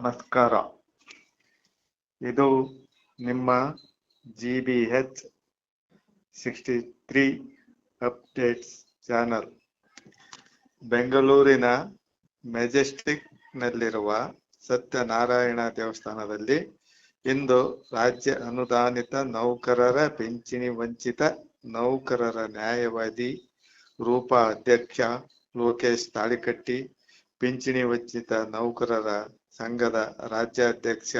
ನಮಸ್ಕಾರ. ಇದು ನಿಮ್ಮ G B H sixty three updates channel ಬೆಂಗಳೂರಿನ ಮೆಜೆಸ್ಟಿಕ್ ನಲ್ಲಿರುವ ಸತ್ಯನಾರಾಯಣ ದೇವಸ್ಥಾನದಲ್ಲಿ ಇಂದು ರಾಜ್ಯ ಅನುದಾನಿತ ನೌಕರರ ಪಿಂಚಣಿ ವಂಚಿತ ನೌಕರರ ನ್ಯಾಯವಾದಿ ರೂಪಾ ಅಧ್ಯಕ್ಷ ಲೋಕೇಶ್ ತಾಳಿಕಟ್ಟಿ, ಪಿಂಚಣಿ ವಂಚಿತ ನೌಕರರ ಸಂಘದ ರಾಜ್ಯಾಧ್ಯಕ್ಷ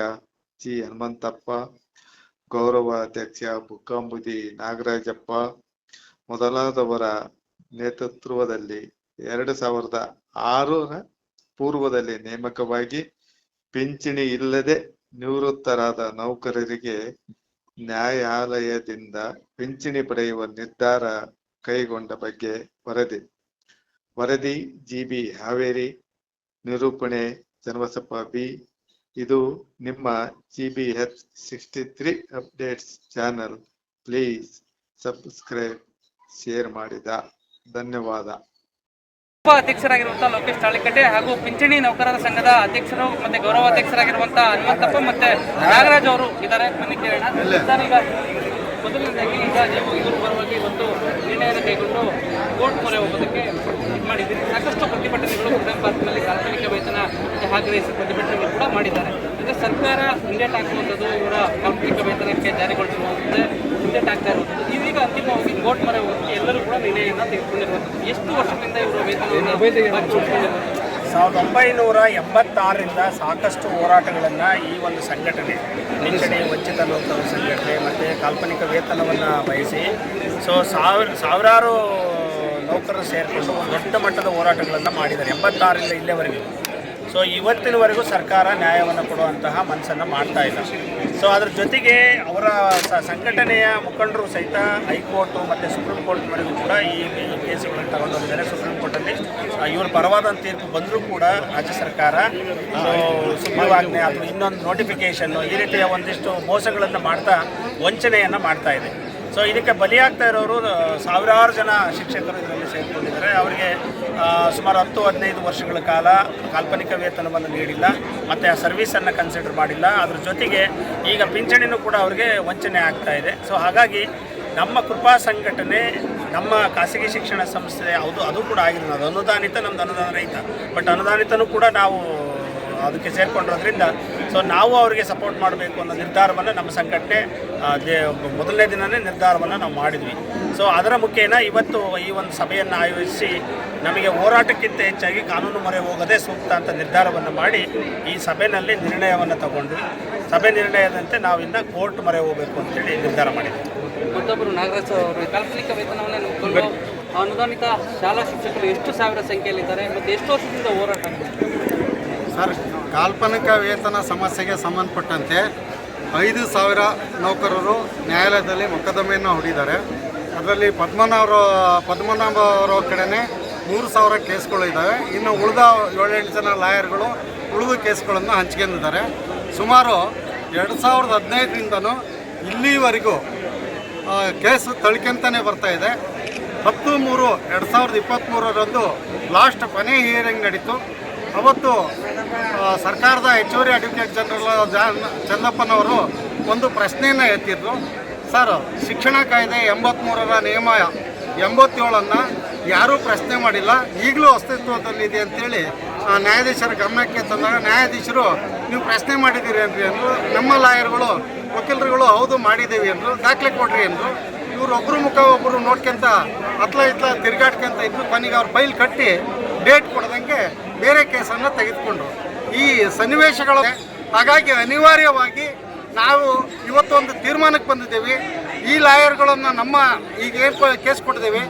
ಜಿ ಹನುಮಂತಪ್ಪ, ಗೌರವ ಅಧ್ಯಕ್ಷ ಬುಕ್ಕಾಂಬುದಿ ನಾಗರಾಜಪ್ಪ, ಮೊದಲಾದವರ ನೇತೃತ್ವದಲ್ಲಿ ಎರಡು ಸಾವಿರದ ಆರರ ಪೂರ್ವದಲ್ಲಿ ನೇಮಕವಾಗಿ ಪಿಂಚಣಿ ಇಲ್ಲದೆ ನಿವೃತ್ತರಾದ ನೌಕರರಿಗೆ ನ್ಯಾಯಾಲಯದಿಂದ ಪಿಂಚಣಿ ಪಡೆಯುವ ನಿರ್ಧಾರ ಕೈಗೊಂಡ ಬಗ್ಗೆ ವರದಿ. ವರದಿ ಜಿಬಿ ಹಾವೇರಿ ನಿರೂಪಣೆ ಚನ್ನಬಸಪ್ಪ ಬಿ ಇದು ನಿಮ್ಮ G B H sixty three updates channel please subscribe share ಮಾಡಿದ. ಧನ್ಯವಾದ. ಉಪ ಅಧ್ಯಕ್ಷರಾಗಿರುವಂತಹ ಲೋಕೇಶ್ ತಾಳಿಕಟ್ಟೆ ಹಾಗೂ ಪಿಂಚಣಿ ನೌಕರರ ಸಂಘದ ಅಧ್ಯಕ್ಷರು ಮತ್ತೆ ಗೌರವಾಧ್ಯಕ್ಷರಾಗಿರುವಂತಹ ಹನುಮಂತಪ್ಪ ಮತ್ತೆ ನಾಗರಾಜ್ ಅವರು ಇದ್ದಾರೆ. ಬನ್ನಿ ಕೇಳೋಣ. ಮೊದಲನೇದಾಗಿ ಈಗ ನೀವು ಇವರು ಪರವಾಗಿ ಇವತ್ತು ನಿರ್ಣಯದ ಕೈಗೊಂಡು ಕೋರ್ಟ್ ಮೊರೆ ಹೋಗೋದಕ್ಕೆ ಮಾಡಿದ್ದೀರಿ. ಸಾಕಷ್ಟು ಪ್ರತಿಭಟನೆಗಳು ಕೂಡ ಪಾರ್ಕ್ನಲ್ಲಿ ಕಾಲ್ಪನಿಕ ವೇತನ ಆಗ್ರಹಿಸಿ ಪ್ರತಿಭಟನೆಗಳು ಕೂಡ ಮಾಡಿದ್ದಾರೆ. ಅಂದರೆ ಸರ್ಕಾರ ಹಿಂದೇಟ್ ಹಾಕುವಂಥದ್ದು ಇವರ ಕಾಲ್ಪನಿಕ ವೇತನಕ್ಕೆ ಜಾರಿಗೊಳಿಸುವಂತೆ ಹಿಂದೇಟ್ ಆಗ್ತಾ ಇರುವಂಥದ್ದು. ಇದೀಗ ಅಂತಿಮವಾಗಿ ಕೋರ್ಟ್ ಮೊರೆ ಹೋಗೋದಕ್ಕೆ ಎಲ್ಲರೂ ಕೂಡ ನಿರ್ಣಯವನ್ನು ತೆಗೆದುಕೊಂಡಿರುವಂಥದ್ದು. ಎಷ್ಟು ವರ್ಷದಿಂದ ಇವರ ವೇತನವನ್ನು ಸಾವಿರದ ಒಂಬೈನೂರ ಎಂಬತ್ತಾರರಿಂದ ಸಾಕಷ್ಟು ಹೋರಾಟಗಳನ್ನು ಈ ಒಂದು ಸಂಘಟನೆ ಪಿಂಚಣಿ ವಂಚಿತ ನೌಕರರ ಸಂಘಟನೆ ಮತ್ತು ಕಾಲ್ಪನಿಕ ವೇತನವನ್ನು ಬಯಸಿ ಸೊ ಸಾವಿರ, ಸಾವಿರಾರು ನೌಕರರು ಸೇರಿಕೊಂಡು ದೊಡ್ಡ ಮಟ್ಟದ ಹೋರಾಟಗಳನ್ನು ಮಾಡಿದ್ದಾರೆ. ಎಂಬತ್ತಾರರಿಂದ ಇಲ್ಲಿವರೆಗೂ ಸೊ ಇವತ್ತಿನವರೆಗೂ ಸರ್ಕಾರ ನ್ಯಾಯವನ್ನು ಕೊಡುವಂತಹ ಮನಸ್ಸನ್ನು ಮಾಡ್ತಾ ಇಲ್ಲ. ಸೊ ಅದ್ರ ಜೊತೆಗೆ ಅವರ ಸಂಘಟನೆಯ ಮುಖಂಡರು ಸಹಿತ ಹೈಕೋರ್ಟು ಮತ್ತು ಸುಪ್ರೀಂ ಕೋರ್ಟ್ವರೆಗೂ ಕೂಡ ಈ ಕೇಸುಗಳನ್ನು ತಗೊಂಡು ತಗೊಂಡೋಗಿದ್ದಾರೆ ಸುಪ್ರೀಂ ಕೋರ್ಟಲ್ಲಿ ಇವ್ರ ಪರವಾದ ತೀರ್ಪು ಬಂದರೂ ಕೂಡ ರಾಜ್ಯ ಸರ್ಕಾರ ಸುಗ್ರೀವಾಜ್ಞೆ ಅಥವಾ ಇನ್ನೊಂದು ನೋಟಿಫಿಕೇಷನ್ನು ಈ ರೀತಿಯ ಒಂದಿಷ್ಟು ಮೋಸಗಳನ್ನು ಮಾಡ್ತಾ, ವಂಚನೆಯನ್ನು ಮಾಡ್ತಾ ಇದೆ. ಸೊ ಇದಕ್ಕೆ ಬಲಿಯಾಗ್ತಾ ಇರೋರು ಸಾವಿರಾರು ಜನ ಶಿಕ್ಷಕರು ಇದರಲ್ಲಿ ಸೇರಿಕೊಂಡಿದ್ದಾರೆ. ಅವರಿಗೆ ಸುಮಾರು ಹತ್ತು, ಹದಿನೈದು ವರ್ಷಗಳ ಕಾಲ ಕಾಲ್ಪನಿಕ ವೇತನವನ್ನು ನೀಡಿಲ್ಲ. ಮತ್ತು ಆ ಸರ್ವಿಸನ್ನು ಕನ್ಸಿಡರ್ ಮಾಡಿಲ್ಲ. ಅದ್ರ ಜೊತೆಗೆ ಈಗ ಪಿಂಚಣಿನೂ ಕೂಡ ಅವರಿಗೆ ವಂಚನೆ ಆಗ್ತಾ ಇದೆ. ಸೊ ಹಾಗಾಗಿ ನಮ್ಮ ಕೃಪಾ ಸಂಘಟನೆ, ನಮ್ಮ ಖಾಸಗಿ ಶಿಕ್ಷಣ ಸಂಸ್ಥೆ, ಅದು ಅದು ಕೂಡ ಆಗಿರೋದು. ಅದು ಅನುದಾನಿತ ನಮ್ಮದು ಅನುದಾನ ರಹಿತ. ಬಟ್ ಅನುದಾನಿತನೂ ಕೂಡ ನಾವು ಅದಕ್ಕೆ ಸೇರಿಕೊಂಡಿರೋದ್ರಿಂದ ಸೊ ನಾವು ಅವರಿಗೆ ಸಪೋರ್ಟ್ ಮಾಡಬೇಕು ಅನ್ನೋ ನಿರ್ಧಾರವನ್ನು ನಮ್ಮ ಸಂಘಟನೆ ಮೊದಲನೇ ದಿನವೇ ನಿರ್ಧಾರವನ್ನು ನಾವು ಮಾಡಿದ್ವಿ. ಸೊ ಅದರ ಮುಖೇನ ಇವತ್ತು ಈ ಒಂದು ಸಭೆಯನ್ನು ಆಯೋಜಿಸಿ ನಮಗೆ ಹೋರಾಟಕ್ಕಿಂತ ಹೆಚ್ಚಾಗಿ ಕಾನೂನು ಮೊರೆ ಹೋಗದೆ ಸೂಕ್ತ ಅಂತ ನಿರ್ಧಾರವನ್ನು ಮಾಡಿ ಈ ಸಭೆಯಲ್ಲಿ ನಿರ್ಣಯವನ್ನು ತಗೊಂಡ್ವಿ. ಸಭೆ ನಿರ್ಣಯದಂತೆ ನಾವಿಂದ ಕೋರ್ಟ್ ಮೊರೆ ಹೋಗಬೇಕು ಅಂತೇಳಿ ನಿರ್ಧಾರ ಮಾಡಿದ್ವಿ. ಮತ್ತೊಬ್ಬರು ನಾಗರಾಜ್ ಅವರು ಕಾಲ್ಪನಿಕ ವೇತನವನ್ನು ಅನುದಾನಿತ ಶಾಲಾ ಶಿಕ್ಷಕರು ಎಷ್ಟು ಸಾವಿರ ಸಂಖ್ಯೆಯಲ್ಲಿದ್ದಾರೆ ಮತ್ತು ಎಷ್ಟು ವರ್ಷದಿಂದ ಹೋರಾಟ ಸರ್ ಕಾಲ್ಪನಿಕ ವೇತನ ಸಮಸ್ಯೆಗೆ ಸಂಬಂಧಪಟ್ಟಂತೆ ಐದು ಸಾವಿರ ನೌಕರರು ನ್ಯಾಯಾಲಯದಲ್ಲಿ ಮೊಕದ್ದಮೆಯನ್ನು ಹೂಡಿದ್ದಾರೆ. ಅದರಲ್ಲಿ ಪದ್ಮನಾಭರ ಪದ್ಮನಾಭ ಅವರ ಕಡೆನೇ ಮೂರು ಸಾವಿರ ಕೇಸ್ಗಳು ಇದ್ದಾವೆ. ಇನ್ನು ಉಳಿದ ಏಳೆಂಟು ಜನ ಲಾಯರ್ಗಳು ಉಳಿದ ಕೇಸ್ಗಳನ್ನು ಹಂಚ್ಕೊಂಡಿದ್ದಾರೆ. ಸುಮಾರು ಎರಡು ಸಾವಿರದ ಹದಿನೈದರಿಂದನೂ ಇಲ್ಲಿವರೆಗೂ ಕೇಸ್ ತಳ್ಕೊಂತಾನೆ ಬರ್ತಾ ಇದೆ. ಹತ್ತು ಮೂರು ಎರಡು ಸಾವಿರದ ಇಪ್ಪತ್ತ್ಮೂರರಂದು ಲಾಸ್ಟ್ ಕೊನೆ ಹಿಯರಿಂಗ್ ನಡೀತು. ಅವತ್ತು ಸರ್ಕಾರದ ಹೆಚ್ಚುವರಿ ಅಡ್ವೊಕೇಟ್ ಜನರಲ್ ಜಾನ್ ಚಂದಪ್ಪನವರು ಒಂದು ಪ್ರಶ್ನೆಯನ್ನು ಎತ್ತಿದ್ರು. ಸರ್ ಶಿಕ್ಷಣ ಕಾಯ್ದೆ ಎಂಬತ್ತ್ಮೂರರ ನಿಯಮ ಎಂಬತ್ತೇಳನ್ನು ಯಾರೂ ಪ್ರಶ್ನೆ ಮಾಡಿಲ್ಲ. ಈಗಲೂ ಅಸ್ತಿತ್ವದಲ್ಲಿದೆ ಅಂತೇಳಿ ಆ, ನ್ಯಾಯಾಧೀಶರ ಗಮನಕ್ಕೆ ತಂದಾಗ ನ್ಯಾಯಾಧೀಶರು ನೀವು ಪ್ರಶ್ನೆ ಮಾಡಿದ್ದೀರಿ ಅಂದ್ರಿ ಅಂದರು. ನಮ್ಮ ಲಾಯರ್ಗಳು ವಕೀಲರುಗಳು ಹೌದು ಮಾಡಿದ್ದೀವಿ ಅಂದರು. ದಾಖಲೆ ಕೊಡ್ರಿ ಅಂದರು. ಇವ್ರು ಒಬ್ಬರು ಮುಖ ಒಬ್ಬರು ನೋಡ್ಕೊಂತ ಅತ್ಲ ಇತ್ಲ ತಿರ್ಗಾಡ್ಕೊಂತ ಇದ್ರು. ಕೊನೆಗೆ ಅವ್ರ ಫೈಲ್ ಕಟ್ಟಿ ಡೇಟ್ ಕೊಡ್ದಂಗೆ ಬೇರೆ ಕೇಸನ್ನು ತೆಗೆದುಕೊಂಡ್ರು. ಈ ಸನ್ನಿವೇಶಗಳು ಹಾಗಾಗಿ ಅನಿವಾರ್ಯವಾಗಿ ನಾವು ಇವತ್ತೊಂದು ತೀರ್ಮಾನಕ್ಕೆ ಬಂದಿದ್ದೇವೆ. ಈ ಲಾಯರ್ಗಳನ್ನು ನಮ್ಮ ಈಗ ಏನು ಕೇಸ್ ಕೊಟ್ಟಿದ್ದೇವೆ.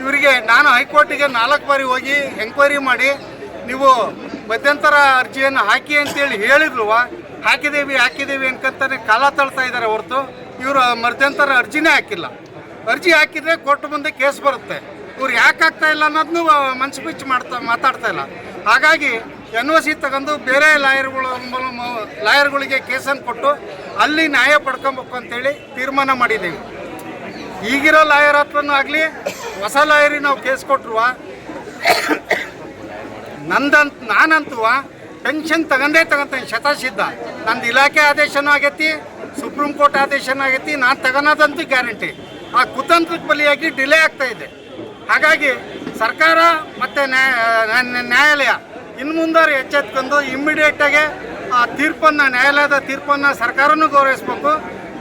ಇವರಿಗೆ ನಾನು ಹೈಕೋರ್ಟಿಗೆ ನಾಲ್ಕು ಬಾರಿ ಹೋಗಿ ಎಂಕ್ವೈರಿ ಮಾಡಿ ನೀವು ಮಧ್ಯಂತರ ಅರ್ಜಿಯನ್ನು ಹಾಕಿ ಅಂತೇಳಿ ಹೇಳಿದ್ರುವ ಹಾಕಿದ್ದೀವಿ ಹಾಕಿದ್ದೀವಿ ಅನ್ಕಂತಾನೆ ಕಾಲ ತಳ್ತಾ ಇದ್ದಾರೆ ಹೊರತು. ಇವರು ಮಧ್ಯಂತರ ಅರ್ಜಿನೇ ಹಾಕಿಲ್ಲ. ಅರ್ಜಿ ಹಾಕಿದರೆ ಕೋರ್ಟ್ ಮುಂದೆ ಕೇಸ್ ಬರುತ್ತೆ. ಇವ್ರು ಯಾಕೆ ಆಗ್ತಾ ಇಲ್ಲ ಅನ್ನೋದನ್ನು ಮನ್ಸು ಬಿಚ್ಚು ಮಾಡ್ತಾ, ಮಾತಾಡ್ತಾ ಇಲ್ಲ. ಹಾಗಾಗಿ ಎನ್ ಒ ಸಿ ತಗೊಂಡು ಬೇರೆ ಲಾಯರ್ಗಳು ಲಾಯರ್ಗಳಿಗೆ ಕೇಸನ್ನು ಕೊಟ್ಟು ಅಲ್ಲಿ ನ್ಯಾಯ ಪಡ್ಕೊಬೇಕು ಅಂತೇಳಿ ತೀರ್ಮಾನ ಮಾಡಿದ್ದೀವಿ. ಈಗಿರೋ ಲಾಯರ್ ಹತ್ರನೂ ಆಗಲಿ, ಹೊಸ ಲಾಯರಿಗೆ ನಾವು ಕೇಸ್ ಕೊಟ್ರುವ ನಂದಂತ ನಾನಂತೂ ಪೆನ್ಷನ್ ತಗೊಂಡೇ ತಗೊಂತಾನೆ ಶತಾಶಿದ್ಧ ನಂದು ಇಲಾಖೆ ಆದೇಶನೂ ಆಗೈತಿ, ಸುಪ್ರೀಂ ಕೋರ್ಟ್ ಆದೇಶನೂ ಆಗೈತಿ, ನಾನು ತಗೊಳೋದಂತೂ ಗ್ಯಾರಂಟಿ. ಆ ಕುತಂತ್ರಕ್ಕೆ ಬಲಿಯಾಗಿ ಡಿಲೇ ಆಗ್ತಾ ಇದೆ. ಹಾಗಾಗಿ ಸರ್ಕಾರ ಮತ್ತು ನ್ಯಾಯಾಲಯ ಇನ್ನು ಮುಂದಾರು ಎಚ್ಚೆತ್ಕೊಂಡು ಇಮ್ಮಿಡಿಯೇಟಾಗಿ ಆ ತೀರ್ಪನ್ನು, ನ್ಯಾಯಾಲಯದ ತೀರ್ಪನ್ನು ಸರ್ಕಾರನೂ ಗೌರವಿಸ್ಬೇಕು.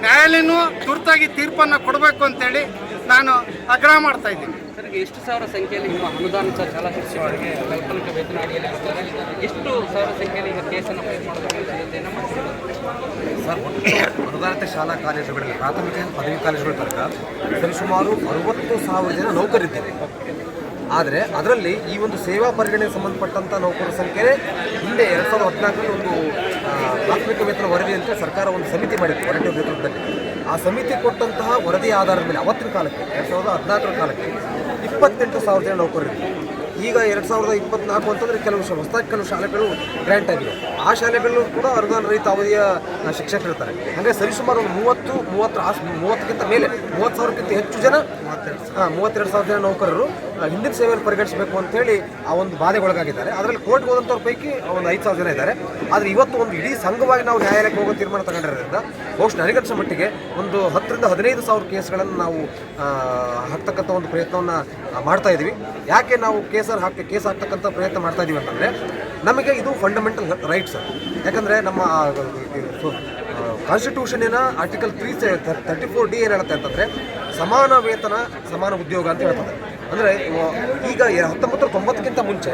ನ್ಯಾಯಾಲಯನೂ ತುರ್ತಾಗಿ ತೀರ್ಪನ್ನು ಕೊಡಬೇಕು ಅಂತೇಳಿ ನಾನು ಆಗ್ರಹ ಮಾಡ್ತಾ ಇದ್ದೀನಿ. ಸರ್ ಎಷ್ಟು ಸಾವಿರ ಸಂಖ್ಯೆಯಲ್ಲಿ ನಿಮ್ಮ ಅನುದಾನಿತ ಶಾಲಾ ಶಿಕ್ಷಕರಿಗೆ ಕಾಲ್ಪನಿಕ ವೇತನ ಅಡಿಯಲ್ಲಿ ಎಷ್ಟು ಸಾವಿರ ಸಂಖ್ಯೆಯಲ್ಲಿ ಈಗ ಕೇಸನ್ನು ಫೈಲ್ ಮಾಡ್ತಿದ್ದಾರೆ. ಸರ್, ಅನುದಾನಿತ ಶಾಲಾ ಕಾಲೇಜುಗಳಲ್ಲಿ ಪ್ರಾಥಮಿಕ ಪದವಿ ಕಾಲೇಜುಗಳ ತನಕ ಸರಿಸುಮಾರು ಅರವತ್ತು ಸಾವಿರ ಜನ ನೌಕರಿದ್ದೇವೆ ಆದರೆ ಅದರಲ್ಲಿ ಈ ಒಂದು ಸೇವಾ ಪರಿಗಣನೆಗೆ ಸಂಬಂಧಪಟ್ಟಂಥ ನೌಕರರ ಸಂಖ್ಯೆ ಹಿಂದೆ ಎರಡು ಸಾವಿರದ ಹದಿನಾಲ್ಕರಲ್ಲಿ ಒಂದು ಪ್ರಾಥಮಿಕ ವೇತನ ವರದಿ ಅಂತ ಸರ್ಕಾರ ಒಂದು ಸಮಿತಿ ಮಾಡಿತ್ತು ಹೊರಟು ನೇತೃತ್ವದಲ್ಲಿ ಆ ಸಮಿತಿ ಕೊಟ್ಟಂತಹ ವರದಿ ಆಧಾರದ ಮೇಲೆ ಅವತ್ತಿನ ಕಾಲಕ್ಕೆ, ಎರಡು ಸಾವಿರದ ಹದಿನಾಲ್ಕರ ಕಾಲಕ್ಕೆ ಇಪ್ಪತ್ತೆಂಟು ಸಾವಿರ ಜನ ನೌಕರರಿದ್ದರು ಈಗ ಎರಡು ಸಾವಿರದ ಇಪ್ಪತ್ನಾಲ್ಕು ಅಂತಂದರೆ ಕೆಲವು ಹೊಸ ಕೆಲವು ಶಾಲೆಗಳು ಗ್ರ್ಯಾಂಟ್ ಆಗಿವೆ ಆ ಶಾಲೆಗಳು ಕೂಡ ಅನುದಾನ ರಹಿತ ಅವಧಿಯ ಆ, ಶಿಕ್ಷಕರಿರ್ತಾರೆ. ಹಾಗೆ ಸರಿಸುಮಾರು ಒಂದು ಮೂವತ್ತು ಮೂವತ್ತರ ಆಸ್ ಮೂವತ್ತಕ್ಕಿಂತ ಮೇಲೆ ಮೂವತ್ತು ಸಾವಿರಕ್ಕಿಂತ ಹೆಚ್ಚು ಜನ ಹಾಂ, ಮೂವತ್ತೆರಡು ಸಾವಿರ ಜನ ನೌಕರರು ಹಿಂದಿನ ಸೇವೆಯಲ್ಲಿ ಪರಿಗಣಿಸಬೇಕು ಅಂತೇಳಿ ಆ ಒಂದು ಬಾಧೆಗೊಳಗಾಗಿದ್ದಾರೆ. ಅದರಲ್ಲಿ ಕೋರ್ಟ್ಗೆ ಹೋದಂಥವ್ರ ಪೈಕಿ ಒಂದು ಐದು ಸಾವಿರ ಜನ ಇದ್ದಾರೆ. ಆದರೆ ಇವತ್ತು ಒಂದು ಇಡೀ ಸಂಘವಾಗಿ ನಾವು ನ್ಯಾಯಾಲಯಕ್ಕೆ ಹೋಗೋ ತೀರ್ಮಾನ ತಗೊಂಡಿರೋದ್ರಿಂದ ಬಹುಶಃ ನನಗನ್ಸೋ ಮಟ್ಟಿಗೆ ಒಂದು ಹತ್ತರಿಂದ ಹದಿನೈದು ಸಾವಿರ ಕೇಸ್ಗಳನ್ನು ನಾವು ಹಾಕ್ತಕ್ಕಂಥ ಒಂದು ಪ್ರಯತ್ನವನ್ನು ಮಾಡ್ತಾ ಇದ್ದೀವಿ. ಯಾಕೆ ನಾವು ಕೇಸರ್ ಹಾಕಿ, ಕೇಸ್ ಹಾಕ್ತಕ್ಕಂಥ ಪ್ರಯತ್ನ ಮಾಡ್ತಾ ಇದ್ದೀವಿ ಅಂತಂದರೆ ನಮಗೆ ಇದು ಫಂಡಮೆಂಟಲ್ ರೈಟ್ಸ್ ಯಾಕಂದರೆ ನಮ್ಮ ಕಾನ್ಸ್ಟಿಟ್ಯೂಷನಿನ article three thirty four D ಏನು ಹೇಳುತ್ತೆ ಅಂತಂದರೆ ಸಮಾನ ವೇತನ, ಸಮಾನ ಉದ್ಯೋಗ ಅಂತ ಹೇಳ್ತದೆ ಅಂದರೆ ಈಗ ಹತ್ತೊಂಬತ್ತು ತೊಂಬತ್ತಕ್ಕಿಂತ ಮುಂಚೆ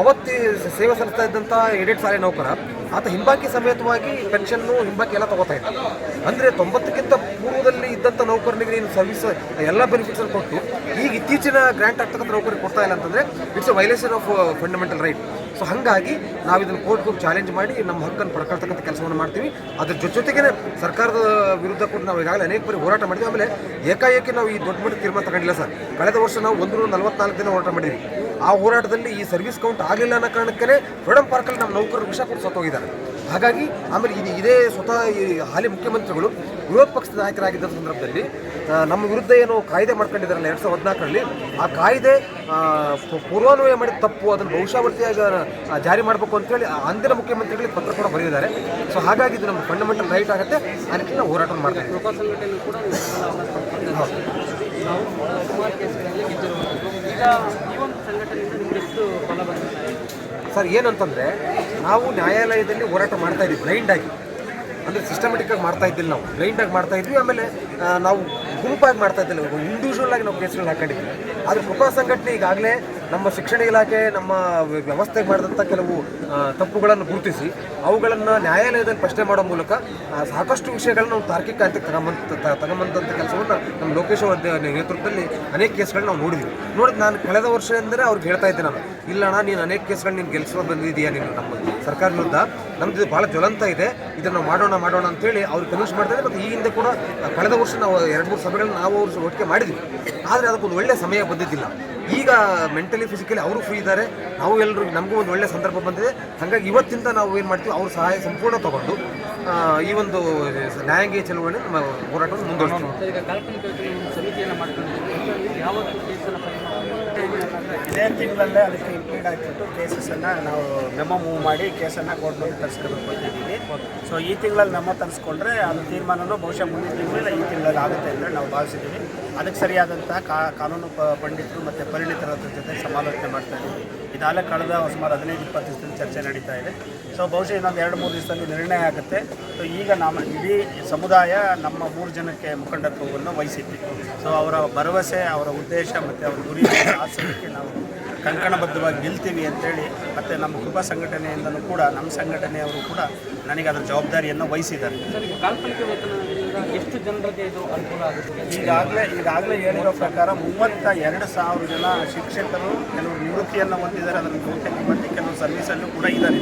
ಅವತ್ತಿ ಸೇವೆ ಸಲ್ಲಿಸ್ತಾ ಇದ್ದಂಥ ಎಡಿಟ್ ಸಾರಿ ನೌಕರ, ಆತ ಹಿಂಬಾಕಿ ಸಮೇತವಾಗಿ ಪೆನ್ಷನ್ನು ಹಿಂಬಾಕಿ ಎಲ್ಲ ತಗೋತಾ ಇದ್ದ. ಅಂದರೆ ತೊಂಬತ್ತಕ್ಕಿಂತ ಪೂರ್ವದಲ್ಲಿ ಇದ್ದಂಥ ನೌಕರನಿಗೆ ನೀನು ಸರ್ವಿಸ್ ಎಲ್ಲ ಬೆನಿಫಿಟ್ಸನ್ನು ಕೊಟ್ಟು, ಈಗ ಇತ್ತೀಚಿನ ಗ್ರ್ಯಾಂಟ್ ಆಗ್ತಕ್ಕಂಥ ನೌಕರಿಗೆ ಕೊಡ್ತಾ ಇಲ್ಲ ಅಂತಂದರೆ it's a violation of fundamental right so ಹಾಗಾಗಿ ನಾವು ಇದನ್ನು ಕೋರ್ಟ್ಗೆ ಹೋಗಿ ಚಾಲೆಂಜ್ ಮಾಡಿ ನಮ್ಮ ಹಕ್ಕನ್ನು ಪಡ್ಕೊಳ್ತಕ್ಕಂಥ ಕೆಲಸವನ್ನು ಮಾಡ್ತೀವಿ. ಅದ್ರ ಜೊತೆ ಜೊತೆಗೇ ಸರ್ಕಾರದ ವಿರುದ್ಧ ಕೂಡ ನಾವು ಈಗಾಗಲೇ ಅನೇಕ ಬಾರಿ ಹೋರಾಟ ಮಾಡಿದ್ವಿ. ಆಮೇಲೆ ಏಕಾಏಕಿ ನಾವು ಈ ದೊಡ್ಡ ಮಟ್ಟದ ತೀರ್ಮಾನ ತಗೊಂಡಿಲ್ಲ ಸರ್. ಕಳೆದ ವರ್ಷ ನಾವು ಒಂದು ನಲವತ್ನಾಲ್ಕು ದಿನ ಹೋರಾಟ ಮಾಡಿದ್ವಿ. ಆ ಹೋರಾಟದಲ್ಲಿ ಈ ಸರ್ವಿಸ್ ಕೌಂಟ್ ಆಗಲಿಲ್ಲ ಅನ್ನೋ ಕಾರಣಕ್ಕೆ ಫ್ರೀಡಮ್ ಪಾರ್ಕಲ್ಲಿ ನಮ್ಮ ನೌಕರರು ವಿಷ ಕೊಟ್ಟು ಸತ್ತೋಗಿದ್ದಾರೆ. ಹಾಗಾಗಿ ಆಮೇಲೆ ಇದು ಇದೇ ಸ್ವತಃ ಈ ಹಾಲಿ ಮುಖ್ಯಮಂತ್ರಿಗಳು ವಿರೋಧ ಪಕ್ಷದ ನಾಯಕರಾಗಿದ್ದ ಸಂದರ್ಭದಲ್ಲಿ ನಮ್ಮ ವಿರುದ್ಧ ಏನು ಕಾಯ್ದೆ ಮಾಡ್ಕೊಂಡಿದ್ದಾರಲ್ಲ ಎರಡು ಸಾವಿರದ ಹದಿನಾಲ್ಕರಲ್ಲಿ ಆ ಕಾಯ್ದೆ ಪೂರ್ವಾನ್ವಯ ಮಾಡಿದ ತಪ್ಪು ಅದನ್ನು ಭವಿಷ್ಯಾವರ್ತಿಯಾಗಿ ಆ, ಜಾರಿ ಮಾಡಬೇಕು ಅಂತೇಳಿ ಅಂದಿನ ಮುಖ್ಯಮಂತ್ರಿಗಳಿಗೆ ಪತ್ರ ಕೂಡ ಬರೆದಿದ್ದಾರೆ. ಸೊ ಹಾಗಾಗಿ ಇದು ನಮ್ಮ ಫಂಡಮೆಂಟಲ್ ರೈಟ್ ಆಗುತ್ತೆ. ನಿಟ್ಟಿನಲ್ಲಿ ನಾವು ಹೋರಾಟ ಮಾಡ್ತೇವೆ ಸರ್, ಏನಂತಂದರೆ ನಾವು ನ್ಯಾಯಾಲಯದಲ್ಲಿ ಹೋರಾಟ ಮಾಡ್ತಾ ಇದ್ವಿ ಬ್ಲೈಂಡಾಗಿ ಅಂದರೆ ಸಿಸ್ಟಮೆಟಿಕ್ಕಾಗಿ ಮಾಡ್ತಾ ಇದ್ದಿಲ್ಲ ನಾವು. ಬ್ಲೈಂಡಾಗಿ ಮಾಡ್ತಾ ಇದ್ವಿ, ಆಮೇಲೆ ನಾವು ಗುಂಪಾಗಿ ಮಾಡ್ತಾ ಇದ್ದಿಲ್ಲ. ಇಂಡಿವಿಜುವಲ್ ಆಗಿ ನಾವು ಕೇಸ್ಗಳನ್ನ ಹಾಕೊಂಡಿದ್ವಿ. ಆದರೆ ಕೃಪಾ ಸಂಘಟನೆ ಈಗಾಗಲೇ ನಮ್ಮ ಶಿಕ್ಷಣ ಇಲಾಖೆ ನಮ್ಮ ವ್ಯ- ವ್ಯವಸ್ಥೆಗೆ ಮಾಡಿದಂಥ ಕೆಲವು ತಪ್ಪುಗಳನ್ನು ಗುರುತಿಸಿ, ಅವುಗಳನ್ನು ನ್ಯಾಯಾಲಯದಲ್ಲಿ ಪ್ರಶ್ನೆ ಮಾಡೋ ಮೂಲಕ ಸಾಕಷ್ಟು ವಿಷಯಗಳನ್ನು ನಾವು ತಾರ್ಕಿಕ ಅಂತ ತಗೊಂಬಂತ ತಗೊಂಬಂದಂಥ ಕೆಲಸವನ್ನು ನಮ್ಮ ಲೋಕೇಶ್ ನೇತೃತ್ವದಲ್ಲಿ ಅನೇಕ ಕೇಸ್ಗಳನ್ನ ನಾವು ನೋಡಿದ್ವಿ. ನೋಡಿದ್ ನಾನು ಕಳೆದ ವರ್ಷ ಎಂದರೆ ಅವ್ರಿಗೆ ಹೇಳ್ತಾ ಇದ್ದೆ ನಾನು ಇಲ್ಲ ಅಣ್ಣ ನೀನು ಅನೇಕ ಕೇಸ್ಗಳು ನೀನು ಗೆಲ್ಸ್ಕೊಂಡು ಬಂದಿದೆಯಾ ನೀನು ನಮ್ಮ ಸರ್ಕಾರ ವಿರುದ್ಧ? ನಮ್ದು ಇದು ಭಾಳ ಜ್ವಲಂತ ಇದೆ, ಇದನ್ನು ಮಾಡೋಣ ಮಾಡೋಣ ಅಂತೇಳಿ ಅವ್ರು ಕನ್ವಿನ್ಸ್ ಮಾಡ್ತಾರೆ ಮತ್ತು ಈ ಹಿಂದೆ ಕೂಡ ಕಳೆದ ವರ್ಷ ನಾವು, ಎರಡು ಮೂರು ಸಭೆಗಳನ್ನ ನಾವು ಅವ್ರ ಒಟ್ಟಿಗೆ ಮಾಡಿದ್ವಿ. ಆದರೆ ಅದಕ್ಕೊಂದು ಒಳ್ಳೆಯ ಸಮಯ ಬಂದಿದ್ದಿಲ್ಲ. ಈಗ ಮೆಂಟಲಿ ಫಿಸಿಕಲಿ ಅವರು ಫ್ರೀ ಇದ್ದಾರೆ. ನಾವು ಎಲ್ಲರೂ ನಮಗೂ ಒಂದು ಒಳ್ಳೆಯ ಸಂದರ್ಭ ಬಂದಿದೆ. ಹಾಗಾಗಿ ಇವತ್ತಿಂದ ನಾವು ಏನು ಮಾಡ್ತೀವಿ ಅವ್ರ ಸಹಾಯ ಸಂಪೂರ್ಣ ತಗೊಂಡು ಈ ಒಂದು ನ್ಯಾಯಾಂಗೀಯ ಚಳವಳಿ ನಮ್ಮ ಹೋರಾಟವನ್ನು ಮುಂದುವರಿಸ್ತೀವಿ. ಫೈಲ್ ಇದೇ ತಿಂಗಳಲ್ಲೇ ಅದಕ್ಕೆ ಇಂಪ್ಲೀಡ್ ಆಗಿಬಿಟ್ಟು ಕೇಸಸ್ಸನ್ನು ನಾವು ಮೆಮೊ ಮೂವ್ ಮಾಡಿ ಕೇಸನ್ನು ಕೋರ್ಟ್ ಮುಂದೆ ತರಿಸ್ಕೋಬೇಕು ಅಂತಿದ್ದೀವಿ ಸೊ ಈ ತಿಂಗಳಲ್ಲಿ ಮೆಮೊ ತರಿಸ್ಕೊಂಡ್ರೆ ಅದು ತೀರ್ಮಾನನೂ ಬಹುಶಃ ಮುಂದಿನ ತಿಂಗಳಿಲ್ಲ ಈ ತಿಂಗಳಲ್ಲಿ ಆಗುತ್ತೆ ಅಂತ ನಾವು ಭಾವಿಸಿದ್ದೀವಿ. ಅದಕ್ಕೆ ಸರಿಯಾದಂಥ ಕಾನೂನು ಪಂಡಿತರು ಮತ್ತು ಪರಿಣಿತರ ಜೊತೆ ಸಮಾಲೋಚನೆ ಮಾಡ್ತಾ ಇದ್ದೀವಿ. ಇದಾಗಲೇ ಕಳೆದ ಸುಮಾರು ಹದಿನೈದು, ಇಪ್ಪತ್ತು ದಿವಸದಲ್ಲಿ ಚರ್ಚೆ ನಡೀತಾ ಇದೆ. ಸೊ ಬಹುಶಃ ಇನ್ನೊಂದು ಎರಡು, ಮೂರು ದಿವಸದಲ್ಲಿ ನಿರ್ಣಯ ಆಗುತ್ತೆ. ಸೊ ಈಗ ನಮ್ಮ ಇಡೀ ಸಮುದಾಯ ನಮ್ಮ ಮೂರು ಜನಕ್ಕೆ ಮುಖಂಡತ್ವವನ್ನು ವಹಿಸಿದ್ವಿ. ಸೊ ಅವರ ಭರವಸೆ, ಅವರ ಉದ್ದೇಶ ಮತ್ತು ಅವರ ಗುರಿ ಆಸಕ್ತಿ ನಾವು ಕಂಕಣಬದ್ಧವಾಗಿ ನಿಲ್ತೀವಿ ಅಂತೇಳಿ ಮತ್ತು ನಮ್ಮ ಕುಟುಂಬ ಸಂಘಟನೆಯಿಂದಲೂ ಕೂಡ, ನಮ್ಮ ಸಂಘಟನೆಯವರು ಕೂಡ ನನಗೆ ಅದರ ಜವಾಬ್ದಾರಿಯನ್ನು ವಹಿಸಿದ್ದಾರೆ. ಎಷ್ಟು ಜನರಿಗೆ ಇದು ಅನುಕೂಲ ಆಗುತ್ತೆ? ಈಗಾಗಲೇ ಈಗಾಗಲೇ ಹೇಳಿರೋ ಪ್ರಕಾರ ಮೂವತ್ತ ಎರಡು ಸಾವಿರ ಜನ ಶಿಕ್ಷಕರು ಕೆಲವರು ನಿವೃತ್ತಿಯನ್ನು ಹೊಂದಿದ್ದಾರೆ. ಅದರ ಬಹುತೇಕ ಮಂದಿ ಕೆಲವು ಸರ್ವಿಸಲ್ಲೂ ಕೂಡ ಇದ್ದಾರೆ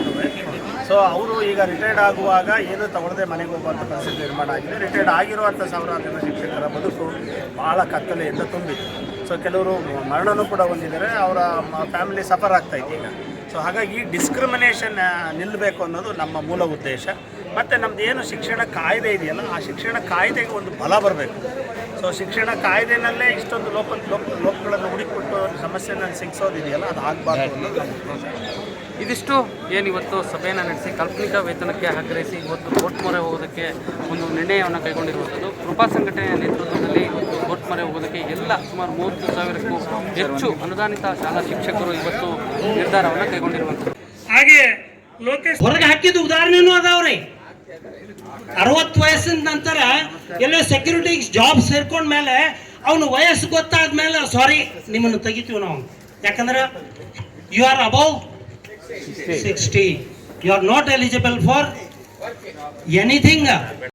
ಸೊ ಅವರು ಈಗ ರಿಟೈರ್ಡ್ ಆಗುವಾಗ ಏನು ತಗೊಳ್ಳದೆ ಮನೆಗೆ ಹೋಗುವಂಥ ಪರಿಸ್ಥಿತಿ ನಿರ್ಮಾಣ ಆಗಿದೆ. ರಿಟೈರ್ಡ್ ಆಗಿರುವಂಥ ಸಾವಿರಾರು ಜನ ಶಿಕ್ಷಕರ ಬದುಕು ಭಾಳ ಕತ್ತಲೆಯಿಂದ ತುಂಬಿದೆ. ಸೊ ಕೆಲವರು ಮರಣನೂ ಕೂಡ ಹೊಂದಿದ್ದಾರೆ. ಅವರ ಫ್ಯಾಮಿಲಿ ಸಫರ್ ಆಗ್ತಾ ಇದೆ ಈಗ. ಸೊ ಹಾಗಾಗಿ ಡಿಸ್ಕ್ರಿಮಿನೇಷನ್ ನಿಲ್ಲಬೇಕು ಅನ್ನೋದು ನಮ್ಮ ಮೂಲ ಉದ್ದೇಶ. ಮತ್ತು ನಮ್ದು ಏನು ಶಿಕ್ಷಣ ಕಾಯ್ದೆ ಇದೆಯಲ್ಲ ಆ ಶಿಕ್ಷಣ ಕಾಯ್ದೆಗೆ ಒಂದು ಬಲ ಬರಬೇಕು. ಸೊ ಶಿಕ್ಷಣ ಕಾಯ್ದೆನಲ್ಲೇ ಇಷ್ಟೊಂದು ಲೋಪ ಲೋಪ ಲೋಪಗಳನ್ನು ಹುಡುಕಿಬಿಟ್ಟು ಸಮಸ್ಯೆನ ಸಿಗಿಸೋದಿದೆಯಲ್ಲ ಅದು ಆಗಬಾರ್ದು ಇದಿಷ್ಟು ಏನು ಇವತ್ತು ಸಭೆಯನ್ನು ನಡೆಸಿ ಕಾಲ್ಪನಿಕ ವೇತನಕ್ಕೆ ಆಗ್ರಹಿಸಿ ಇವತ್ತು ಕೋರ್ಟ್ ಮೊರೆ ಹೋಗೋದಕ್ಕೆ ಒಂದು ನಿರ್ಣಯವನ್ನು ಕೈಗೊಂಡಿರುವಂಥದ್ದು. ಕೃಪಾ ಸಂಘಟನೆಯ ನೇತೃತ್ವದಲ್ಲಿ ಇವತ್ತು ಕೋರ್ಟ್ ಮೊರೆ ಹೋಗೋದಕ್ಕೆ ಎಲ್ಲ ಸುಮಾರು ಮೂವತ್ತು ಸಾವಿರಕ್ಕೂ ಹೆಚ್ಚು ಅನುದಾನಿತ ಶಾಲಾ ಶಿಕ್ಷಕರು ಇವತ್ತು ನಿರ್ಧಾರವನ್ನು ಕೈಗೊಂಡಿರುವಂಥದ್ದು. ಹಾಗೆ ಲೋಕೇಶ್ ಹೊರಗೆ ಹಾಕಿದ ಉದಾಹರಣೆನೂ ಅದಾವ್ರಿ. ಅರವತ್ತು ವಯಸ್ಸಿನ ನಂತರ ಎಲ್ಲೋ ಸೆಕ್ಯೂರಿಟಿ ಜಾಬ್ ಸೇರ್ಕೊಂಡ ಮೇಲೆ ಅವನು ವಯಸ್ಸು ಗೊತ್ತಾದ ಮೇಲೆ ಸಾರಿ ನಿಮ್ಮನ್ನು ತೆಗಿತೀವಿ ನಾವು. ಯಾಕಂದ್ರೆ you are above sixty you are not eligible for anything